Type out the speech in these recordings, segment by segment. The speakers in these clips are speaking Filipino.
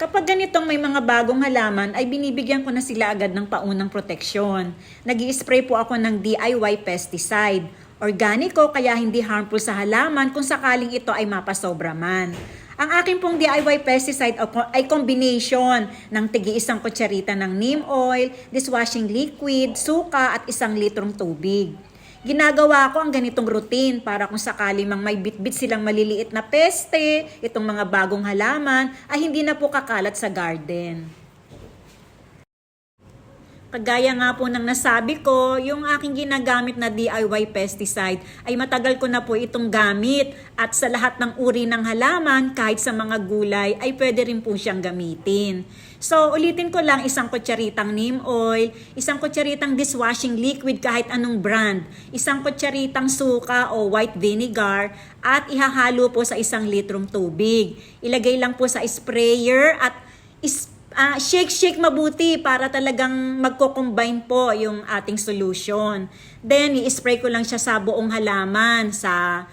Kapag ganitong may mga bagong halaman, ay binibigyan ko na sila agad ng paunang proteksyon. nag spray po ako ng DIY pesticide. Organiko kaya hindi harmful sa halaman kung sakaling ito ay mapasobra man. Ang akin pong DIY pesticide ay combination ng tigi isang kutsarita ng neem oil, dishwashing liquid, suka at isang litrong tubig. Ginagawa ko ang ganitong routine para kung sakali mang may bitbit silang maliliit na peste, itong mga bagong halaman, ay hindi na po kakalat sa garden. Kagaya nga po ng nasabi ko, yung aking ginagamit na DIY pesticide ay matagal ko na po itong gamit at sa lahat ng uri ng halaman kahit sa mga gulay ay pwede rin po siyang gamitin. So ulitin ko lang isang kutsaritang neem oil, isang kutsaritang dishwashing liquid kahit anong brand, isang kutsaritang suka o white vinegar at ihahalo po sa isang litrong tubig. Ilagay lang po sa sprayer at is ah, shake shake mabuti para talagang magko-combine po yung ating solution. Then i-spray ko lang siya sa buong halaman sa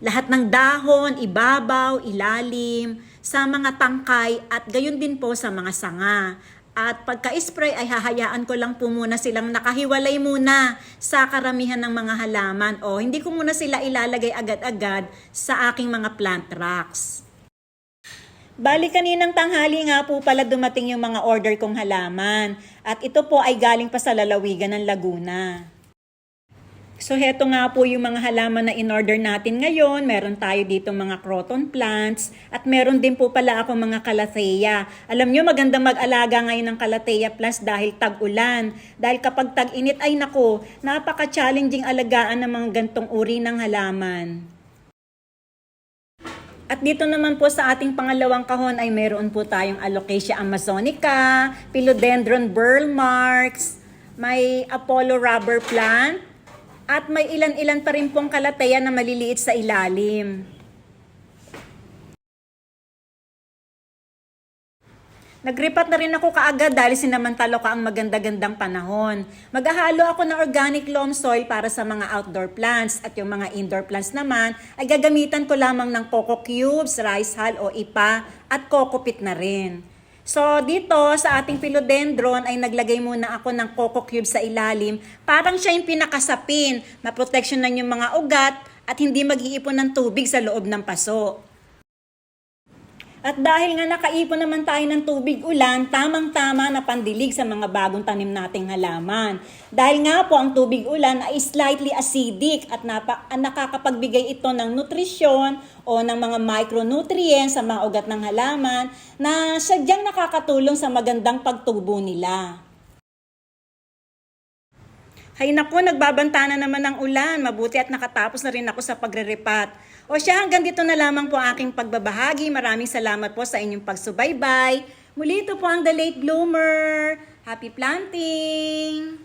lahat ng dahon, ibabaw, ilalim, sa mga tangkay at gayon din po sa mga sanga. At pagka-spray ay hahayaan ko lang po muna silang nakahiwalay muna sa karamihan ng mga halaman o hindi ko muna sila ilalagay agad-agad sa aking mga plant racks. Bali kaninang tanghali nga po pala dumating yung mga order kong halaman at ito po ay galing pa sa lalawigan ng Laguna. So heto nga po yung mga halaman na in-order natin ngayon. Meron tayo dito mga croton plants at meron din po pala ako mga calathea. Alam nyo maganda mag-alaga ngayon ng calathea plants dahil tag-ulan. Dahil kapag tag-init ay nako, napaka-challenging alagaan ng mga gantong uri ng halaman. At dito naman po sa ating pangalawang kahon ay meron po tayong Alocasia amazonica, Philodendron burl marks, may Apollo rubber plant, at may ilan-ilan pa rin pong kalateya na maliliit sa ilalim. Nagripat na rin ako kaagad dahil sinamantalo ka ang maganda-gandang panahon. Maghahalo ako ng organic loam soil para sa mga outdoor plants at yung mga indoor plants naman ay gagamitan ko lamang ng coco cubes, rice hull o ipa at coco pit na rin. So dito sa ating philodendron ay naglagay muna ako ng coco cubes sa ilalim. Parang siya yung pinakasapin, maproteksyonan yung mga ugat at hindi mag-iipon ng tubig sa loob ng paso. At dahil nga nakaipon naman tayo ng tubig ulan, tamang-tama na pandilig sa mga bagong tanim nating halaman. Dahil nga po ang tubig ulan ay slightly acidic at napa, ah, nakakapagbigay ito ng nutrisyon o ng mga micronutrients sa mga ugat ng halaman na sadyang nakakatulong sa magandang pagtubo nila. Hay naku, nagbabanta na naman ng ulan. Mabuti at nakatapos na rin ako sa pagre-repat. O siya, hanggang dito na lamang po ang aking pagbabahagi. Maraming salamat po sa inyong pagsubaybay. Muli ito po ang The Late Bloomer. Happy planting!